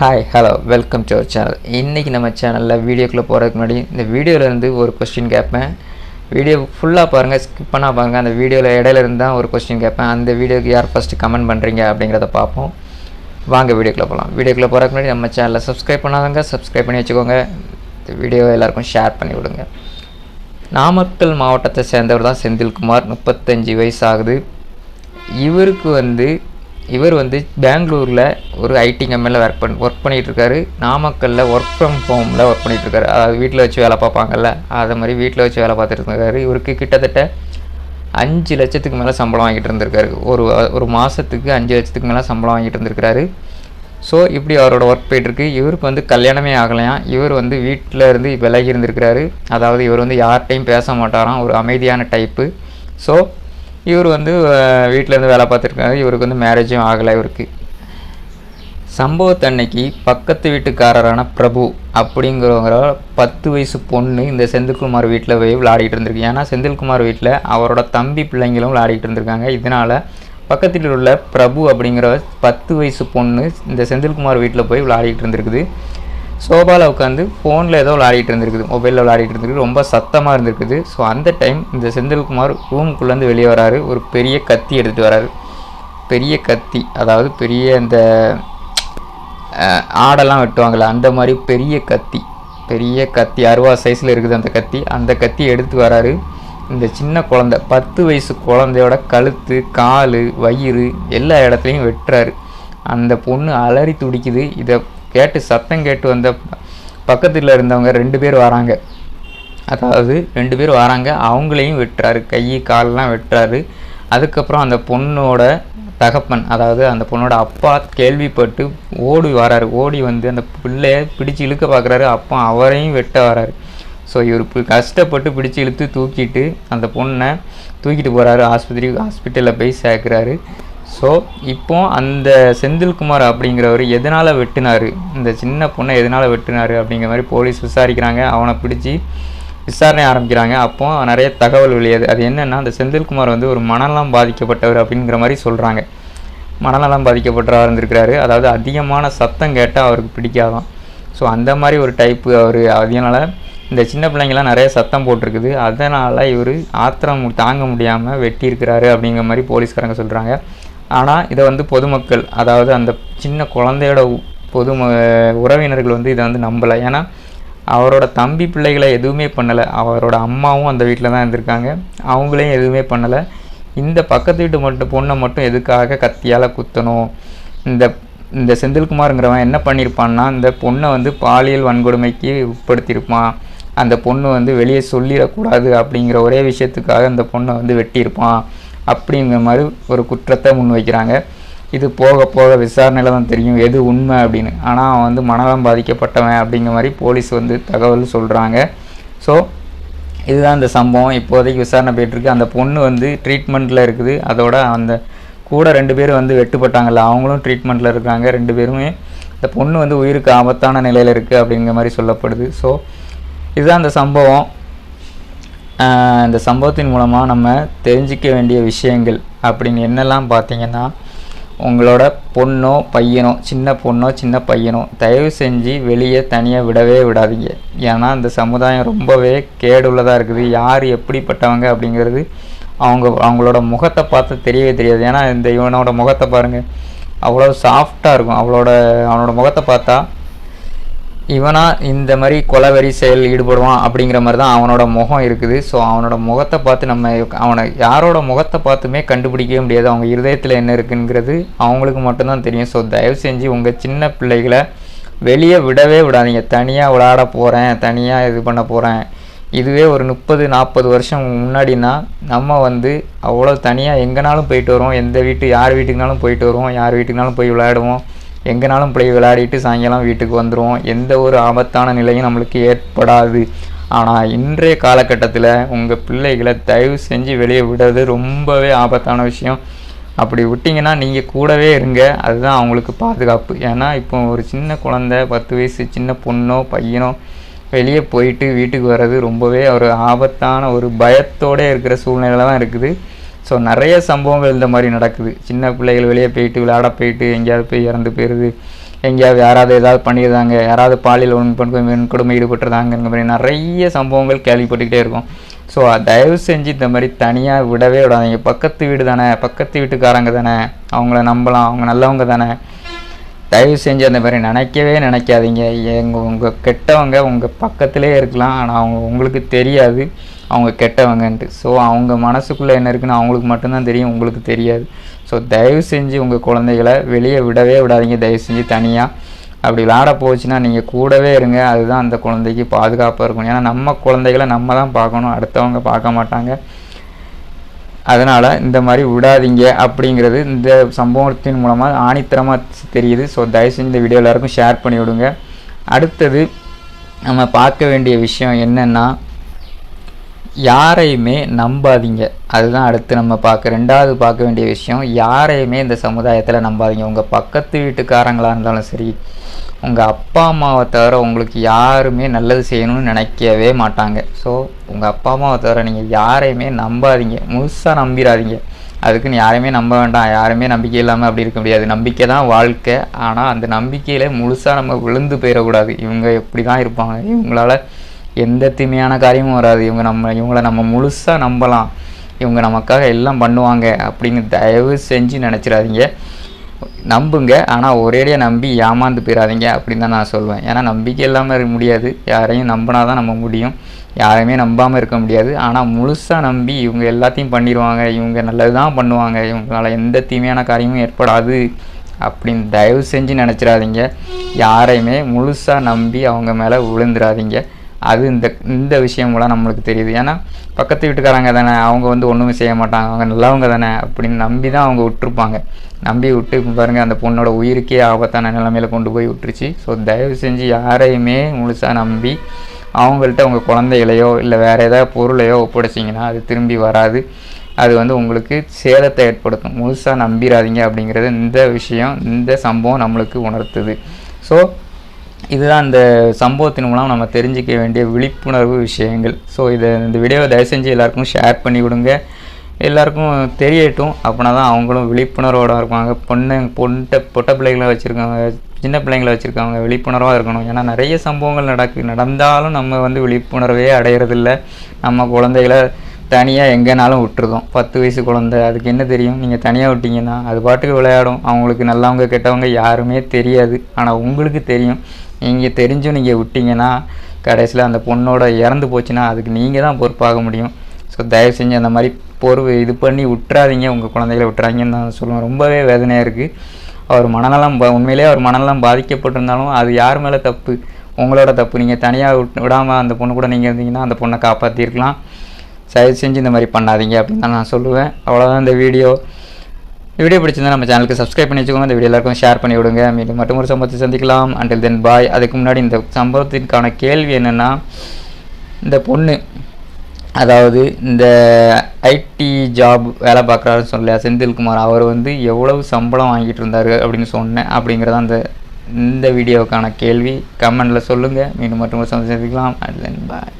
Hi hello welcome to our channel இன்றைக்கி நம்ம சேனலில் வீடியோக்குள்ளே போகிறதுக்கு முன்னாடி இந்த வீடியோவிலேருந்து ஒரு கொஸ்டின் கேட்பேன் வீடியோ ஃபுல்லாக பாருங்கள் ஸ்கிப் பண்ணால் பாருங்கள் அந்த வீடியோவில் இடையிலேருந்து தான் ஒரு கொஸ்டின் கேட்பேன் அந்த வீடியோக்கு யார் ஃபஸ்ட்டு கமெண்ட் பண்ணுறீங்க அப்படிங்கிறத பார்ப்போம். வாங்க வீடியோக்குள்ளே போகலாம் வீடியோக்குள்ளே போகிறதுக்கு முன்னாடி நம்ம சேனலை சப்ஸ்கிரைப் பண்ணாதவங்க சப்ஸ்கிரைப் பண்ணி வச்சுக்கோங்க. இந்த வீடியோவை எல்லாருக்கும் ஷேர் பண்ணி விடுங்க. நாமக்கல் மாவட்டத்தை சேர்ந்தவர் தான் செந்தில்குமார். முப்பத்தஞ்சு வயசு ஆகுது. இவருக்கு வந்து இவர் வந்து பெங்களூரில் ஒரு ஐடி கம்பெனியில் ஒர்க் பண் ஒர்க் பண்ணிகிட்ருக்காரு நாமக்கல்லில் ஒர்க் ஃப்ரம் ஹோமில் ஒர்க் பண்ணிகிட்ருக்காரு அதாவது வீட்டில் வச்சு வேலை பார்ப்பாங்கல்ல. அதை மாதிரி வீட்டில் வச்சு வேலை பார்த்துட்டு இருந்திருக்காரு. இவருக்கு கிட்டத்தட்ட அஞ்சு லட்சத்துக்கு மேலே சம்பளம் வாங்கிட்டு இருந்திருக்காரு. ஒரு ஒரு மாதத்துக்கு அஞ்சு லட்சத்துக்கு மேலே சம்பளம் வாங்கிட்டு இருந்திருக்காரு ஸோ இப்படி அவரோட ஒர்க் போயிட்டுருக்கு. இவருக்கு வந்து கல்யாணமே ஆகலையாம் இவர் வந்து வீட்டில் இருந்து விலகி இருந்திருக்கிறாரு. அதாவது இவர் வந்து யார்கிட்டையும் பேச மாட்டாராம். ஒரு அமைதியான டைப்பு ஸோ இவர் வந்து வீட்டில் இருந்து வேலை பார்த்துருக்காரு. இவருக்கு வந்து மேரேஜும் ஆகலை இவருக்கு. சம்பவத்தன்னைக்கு பக்கத்து வீட்டுக்காரரான பிரபு அப்படிங்கிறவங்க பத்து வயசு பொண்ணு இந்த செந்தில்குமார் வீட்டில் போய் விளையாடிட்டு இருந்திருக்கு. ஏன்னா செந்தில்குமார் வீட்டில் அவரோட தம்பி பிள்ளைங்களும் விளையாடிட்டு இருந்திருக்காங்க. இதனால் பக்கத்தில் உள்ள பிரபு அப்படிங்கிற பத்து வயசு பொண்ணு இந்த செந்தில்குமார் வீட்டில் போய் விளையாடிட்டு இருந்திருக்குது. சோபாவில் உட்காந்து ஃபோனில் ஏதோ விளையாடிட்டு இருந்திருக்குது. மொபைலில் விளையாடிட்டு இருந்திருக்கு ரொம்ப சத்தமாக இருந்திருக்குது. ஸோ அந்த டைம் இந்த செந்தில்குமார் ரூமுக்குள்ளேருந்து வெளியே வராரு. ஒரு பெரிய கத்தி எடுத்துகிட்டு வராரு. பெரிய கத்தி. அதாவது பெரிய அந்த ஆடெல்லாம் வெட்டுவாங்கள்ல அந்த மாதிரி பெரிய கத்தி. பெரிய கத்தி. அறுவா சைஸில் இருக்குது அந்த கத்தி. அந்த கத்தி எடுத்து வராரு. இந்த சின்ன குழந்தை பத்து வயசு குழந்தையோட கழுத்து கால் வயிறு எல்லா இடத்துலையும் வெட்டுறாரு. அந்த பொண்ணு அலறி துடிக்குது. இதை கேட்டு சத்தம் கேட்டு வந்த பக்கத்தில் இருந்தவங்க ரெண்டு பேர் வராங்க. அதாவது ரெண்டு பேர் வராங்க. அவங்களையும் வெட்டுறாரு. கை கால்லாம் வெட்டுறாரு. அதுக்கப்புறம் அந்த பொண்ணோட தகப்பன் அதாவது அந்த பொண்ணோட அப்பா கேள்விப்பட்டு ஓடி வராரு. ஓடி வந்து அந்த பிள்ளைய பிடிச்சு இழுக்க பார்க்குறாரு. அப்பா அவரையும் வெட்ட வராரு. ஸோ இவர் கஷ்டப்பட்டு பிடிச்சு இழுத்து தூக்கிட்டு அந்த பொண்ணை தூக்கிட்டு போகிறாரு ஆஸ்பத்திரி ஹாஸ்பிட்டலில் போய் சேர்க்குறாரு. ஸோ இப்போ அந்த செந்தில்குமார் அப்படிங்கிறவர் எதனால் வெட்டினாரு? இந்த சின்ன பொண்ணை எதனால் வெட்டினார் அப்படிங்கிற மாதிரி போலீஸ் விசாரிக்கிறாங்க. அவனை பிடிச்சி விசாரணை ஆரம்பிக்கிறாங்க. அப்போ நிறைய தகவல் வெளியாது. அது என்னென்னா அந்த செந்தில்குமார் வந்து ஒரு மனநலம் பாதிக்கப்பட்டவர் அப்படிங்கிற மாதிரி சொல்கிறாங்க மனநலம் பாதிக்கப்பட்டவராக இருந்திருக்கிறாரு. அதாவது அதிகமான சத்தம் கேட்டால் அவருக்கு பிடிக்காதான். ஸோ அந்த மாதிரி ஒரு டைப்பு அவர். அதனால் இந்த சின்ன பிள்ளைங்களாம் நிறைய சத்தம் போட்டிருக்குது. அதனால் இவர் ஆத்திரம் தாங்க முடியாமல் வெட்டியிருக்கிறாரு அப்படிங்கிற மாதிரி போலீஸ்காரங்க சொல்கிறாங்க ஆனால் இதை வந்து பொதுமக்கள் அதாவது அந்த சின்ன குழந்தையோட உ- பொது உறவினர்கள் வந்து இதை வந்து நம்பலை. ஏன்னா அவரோட தம்பி பிள்ளைகளை எதுவுமே பண்ணலை. அவரோட அம்மாவும் அந்த வீட்டில் தான் இருந்திருக்காங்க. அவங்களையும் எதுவுமே பண்ணலை. இந்த பக்கத்து வீட்டு மட்டும் பொண்ணை மட்டும் எதுக்காக கத்தியால் குத்தணும்? இந்த இந்த செந்தில்குமாருங்கிறவன் என்ன பண்ணியிருப்பான்னா இந்த பொண்ணை வந்து பாலியல் வன்கொடுமைக்கு உட்படுத்தியிருப்பான். அந்த பொண்ணு வந்து வெளியே சொல்லிடக்கூடாது அப்படிங்கிற ஒரே விஷயத்துக்காக அந்த பொண்ணை வந்து வெட்டியிருப்பான். அப்படிங்கிற மாதிரி ஒரு குற்றத்தை முன்வைக்கிறாங்க. இது போக போக விசாரணையில் தான் தெரியும் எது உண்மை அப்படின்னு. ஆனால் அவன் வந்து மனநலம் பாதிக்கப்பட்டவன் அப்படிங்கிற மாதிரி போலீஸ் வந்து தகவல் சொல்கிறாங்க ஸோ இதுதான் இந்த சம்பவம். இப்போதைக்கு விசாரணை போயிட்டுருக்கு அந்த பொண்ணு வந்து ட்ரீட்மெண்ட்டில் இருக்குது. அதோட அந்த கூட ரெண்டு பேரும் வந்து வெட்டுப்பட்டாங்கல்ல அவங்களும் ட்ரீட்மெண்ட்டில் இருக்காங்க. ரெண்டு பேருமே இந்த பொண்ணு வந்து உயிருக்கு ஆபத்தான நிலையில் இருக்குது அப்படிங்கிற மாதிரி சொல்லப்படுது. ஸோ இதுதான் அந்த சம்பவம். இந்த சம்பவத்தின் மூலமாக நம்ம தெரிஞ்சிக்க வேண்டிய விஷயங்கள் அப்படின்னு என்னெல்லாம் பார்த்தீங்கன்னா உங்களோட பொண்ணோ பையனோ சின்ன பொண்ணோ சின்ன பையனோ தயவு செஞ்சு வெளியே தனியாக விடவே விடாதீங்க. ஏன்னா இந்த சமுதாயம் ரொம்பவே கேடுள்ளதாக இருக்குது. யார் எப்படிப்பட்டவங்க அப்படிங்கிறது அவங்க அவங்களோட முகத்தை பார்த்து தெரியவே தெரியாது. ஏன்னா இந்த இவனோட முகத்தை பாருங்கள் அவ்வளோ சாஃப்டாக இருக்கும். அவளோட அவனோட முகத்தை பார்த்தா இவனா இந்த மாதிரி கொலவெறி செயல் ஈடுபடுவான் அப்படிங்கிற மாதிரி தான் அவனோட முகம் இருக்குது. ஸோ அவனோட முகத்தை பார்த்து நம்ம அவனை யாரோட முகத்தை பார்த்துமே கண்டுபிடிக்கவே முடியாது. அவங்க இருதயத்தில் என்ன இருக்குங்கிறது அவங்களுக்கு மட்டும்தான் தெரியும். ஸோ தயவு செஞ்சு உங்கள் சின்ன பிள்ளைகளை வெளியே விடவே விடாதீங்க. தனியாக விளையாட போகிறேன் தனியாக இது பண்ண போகிறேன் இதுவே ஒரு முப்பது நாற்பது வருஷம் முன்னாடினா நம்ம வந்து அவ்வளோ தனியாக எங்கேனாலும் போயிட்டு வருவோம். எந்த வீட்டு யார் வீட்டுக்குனாலும் போயிட்டு வருவோம். யார் வீட்டுக்குனாலும் போய் விளையாடுவோம். எங்கேனாலும் போய் விளையாடிட்டு சாயங்காலம் வீட்டுக்கு வந்துடுவோம் எந்த ஒரு ஆபத்தான நிலையும் நம்மளுக்கு ஏற்படாது. ஆனால் இன்றைய காலகட்டத்தில் உங்கள் பிள்ளைகளை தயவு செஞ்சு வெளியே விடுறது ரொம்பவே ஆபத்தான விஷயம். அப்படி விட்டிங்கன்னா நீங்கள் கூடவே இருங்க. அதுதான் அவங்களுக்கு பாதுகாப்பு. ஏன்னா இப்போ ஒரு சின்ன குழந்தை பத்து வயசு சின்ன பொண்ணோ பையனோ வெளியே போயிட்டு வீட்டுக்கு வர்றது ரொம்பவே ஒரு ஆபத்தான ஒரு பயத்தோட இருக்கிற சூழ்நிலை தான் இருக்குது. ஸோ நிறைய சம்பவங்கள் இந்த மாதிரி நடக்குது. சின்ன பிள்ளைகள் வெளியே போயிட்டு விளையாட போயிட்டு எங்கேயாவது போய் இறந்து போயிடுது. எங்கேயாவது யாராவது ஏதாவது பண்ணியிருந்தாங்க யாராவது பாலியல் வன்கொடுமை வன்கொடுமை இந்த மாதிரி நிறைய சம்பவங்கள் கேள்விப்பட்டுக்கிட்டே இருக்கும். ஸோ தயவு செஞ்சு இந்த மாதிரி தனியாக விடவே விடாதீங்க. பக்கத்து வீடு தானே பக்கத்து வீட்டுக்காரங்க தானே. அவங்கள நம்பலாம் அவங்க நல்லவங்க தானே. தயவு செஞ்சு அந்த மாதிரி நினைக்கவே நினைக்காதீங்க. எங்கள் உங்கள் கெட்டவங்க உங்கள் பக்கத்திலே இருக்கலாம். ஆனால் அவங்க உங்களுக்கு தெரியாது. அவங்க கெட்டவங்கன்ட்டு. ஸோ அவங்க மனசுக்குள்ளே என்ன இருக்குன்னு அவங்களுக்கு மட்டும்தான் தெரியும். உங்களுக்கு தெரியாது. ஸோ தயவு செஞ்சு உங்கள் குழந்தைகளை வெளியே விடவே விடாதீங்க. தயவு செஞ்சு தனியாக அப்படி விளாட போச்சுன்னா நீங்கள் கூடவே இருங்க. அதுதான் அந்த குழந்தைக்கு பாதுகாப்பாக இருக்கும் ஏன்னா நம்ம குழந்தைகளை நம்ம தான் பார்க்கணும். அடுத்தவங்க பார்க்க மாட்டாங்க. அதனால் இந்த மாதிரி விடாதீங்க அப்படிங்கிறது இந்த சம்பவத்தின் மூலமாக ஆணித்தரமாக தெரியுது. ஸோ தயவு செஞ்சு இந்த வீடியோ எல்லாருக்கும் ஷேர் பண்ணி விடுங்க அடுத்தது நம்ம பார்க்க வேண்டிய விஷயம் என்னென்னா யாரையுமே நம்பாதீங்க. அதுதான் அடுத்து நம்ம பார்க்க ரெண்டாவது பார்க்க வேண்டிய விஷயம். யாரையுமே இந்த சமுதாயத்தில் நம்பாதீங்க. உங்கள் பக்கத்து வீட்டுக்காரங்களாக இருந்தாலும் சரி உங்கள் அப்பா அம்மாவை தவிர உங்களுக்கு யாருமே நல்லது செய்யணும்னு நினைக்கவே மாட்டாங்க. ஸோ உங்கள் அப்பா அம்மாவை தவிர நீங்கள் யாரையுமே நம்பாதீங்க. முழுசாக நம்பிடாதீங்க அதுக்குன்னு யாரையுமே நம்ப வேண்டாம். யாருமே நம்பிக்கை இல்லாமல் அப்படி இருக்க முடியாது. நம்பிக்கை தான் வாழ்க்கை. ஆனால் அந்த நம்பிக்கையில் முழுசாக நம்ம விழுந்து போயிடக்கூடாது. இவங்க எப்படி தான் இருப்பாங்க? இவங்களால எந்த தீமையான காரியமும் வராது. இவங்க நம்ம இவங்களை நம்ம முழுசாக நம்பலாம். இவங்க நமக்காக எல்லாம் பண்ணுவாங்க அப்படின்னு தயவு செஞ்சு நினச்சிடாதீங்க. நம்புங்க. ஆனால் ஒரேடியாக நம்பி ஏமாந்து போயிடாதீங்க அப்படின்னு தான் நான் சொல்லுவேன் ஏன்னா நம்பிக்கை இல்லாமல் இருக்க முடியாது. யாரையும் நம்பினா தான் நம்ம முடியும். யாரையுமே நம்பாமல் இருக்க முடியாது. ஆனால் முழுசாக நம்பி இவங்க எல்லாத்தையும் பண்ணிடுவாங்க. இவங்க நல்லது தான் பண்ணுவாங்க. இவங்களால எந்த தீமையான காரியமும் ஏற்படாது அப்படின்னு தயவு செஞ்சு நினச்சிடாதீங்க. யாரையுமே முழுசாக நம்பி அவங்க மேலே விழுந்துடாதீங்க. அது இந்த இந்த விஷயமெல்லாம் நம்மளுக்கு தெரியுது. ஏன்னா பக்கத்து வீட்டுக்காரங்க தானே அவங்க வந்து ஒன்றுமே செய்ய மாட்டாங்க. அவங்க நல்லவங்க தானே அப்படின்னு நம்பி தான் அவங்க விட்டுருப்பாங்க. நம்பி விட்டு பாருங்கள் அந்த பொண்ணோட உயிருக்கே ஆபத்தான நிலைமையில கொண்டு போய் விட்டுருச்சு. ஸோ தயவு செஞ்சு யாரையுமே முழுசாக நம்பி அவங்கள்ட்ட உங்கள் குழந்தைகளையோ இல்லை வேறு ஏதாவது பொருளையோ ஒப்படைச்சிங்கன்னா அது திரும்பி வராது. அது வந்து உங்களுக்கு சேதத்தை ஏற்படுத்தும். முழுசாக நம்பிடாதீங்க அப்படிங்கிறது இந்த விஷயம் இந்த சம்பவம் நம்மளுக்கு உணர்த்துது. ஸோ இதுதான் இந்த சம்பவத்தின் மூலம் நம்ம தெரிஞ்சிக்க வேண்டிய விழிப்புணர்வு விஷயங்கள். ஸோ இதை இந்த வீடியோவை தயவு செஞ்சு எல்லாருக்கும் ஷேர் பண்ணி கொடுங்க எல்லாருக்கும் தெரியட்டும். அப்படின்னா தான் அவங்களும் விழிப்புணர்வோட இருப்பாங்க. பொண்ணு பொண்ணிட்ட பொட்ட பிள்ளைகளை வச்சுருக்காங்க சின்ன பிள்ளைங்களை வச்சுருக்காங்க விழிப்புணர்வாக இருக்கணும். ஏன்னா நிறைய சம்பவங்கள் நடக்கு நடந்தாலும் நம்ம வந்து விழிப்புணர்வே அடையிறதில்ல. நம்ம குழந்தைகளை தனியாக எங்கேனாலும் விட்டுருதோம் பத்து வயசு குழந்தை அதுக்கு என்ன தெரியும்? நீங்கள் தனியாக விட்டிங்கன்னா அது பாட்டுக்கு விளையாடும். அவங்களுக்கு நல்லவங்க கெட்டவங்க யாருமே தெரியாது. ஆனால் உங்களுக்கு தெரியும். நீங்கள் தெரிஞ்சும் நீங்கள் விட்டிங்கன்னா கடைசியில் அந்த பொண்ணோட இறந்து போச்சுன்னா அதுக்கு நீங்கள் தான் பொறுப்பாக முடியும். ஸோ தயவு செஞ்சு அந்த மாதிரி பொறுப்பு இது பண்ணி விட்டுறாதீங்க. உங்கள் குழந்தைகளை விட்டுறாங்கன்னு நான் சொல்லுவேன். ரொம்பவே வேதனையாக இருக்குது அவர் மனநலம் உண்மையிலே உண்மையிலேயே அவர் மனநலம் பாதிக்கப்பட்டிருந்தாலும் அது யார் மேலே தப்பு? உங்களோட தப்பு. நீங்கள் தனியாக விட் விடாமல் அந்த பொண்ணு கூட நீங்கள் இருந்தீங்கன்னா அந்த பொண்ணை காப்பாற்றிருக்கலாம் தயவு செஞ்சு இந்த மாதிரி பண்ணாதீங்க அப்படின்னு தான் நான் சொல்லுவேன். அவ்வளோதான் இந்த வீடியோ. வீடியோ பிடிச்சிருந்தா நம்ம சேனலுக்கு சப்ஸ்கிரைப் பண்ணி வச்சுக்கோங்க. இந்த வீடியோ எல்லாருக்கும் ஷேர் பண்ணி விடுங்க. மீண்டும் மட்டும் ஒரு சம்பவத்தை சந்திக்கலாம். அண்டில் தென் பாய் அதுக்கு முன்னாடி இந்த சம்பவத்திற்கான கேள்வி என்னென்னா இந்த பொண்ணு அதாவது இந்த ஐடி ஜாப் வேலை பார்க்குறாருன்னு சொல்லல செந்தில்குமார் அவர் வந்து எவ்வளவு சம்பளம் வாங்கிட்டு இருந்தார் அப்படின்னு சொன்னேன் அப்படிங்கிறத அந்த இந்த வீடியோவுக்கான கேள்வி கமெண்டில் சொல்லுங்கள் மீண்டும் மட்டும் ஒரு சந்திக்கலாம். And then bye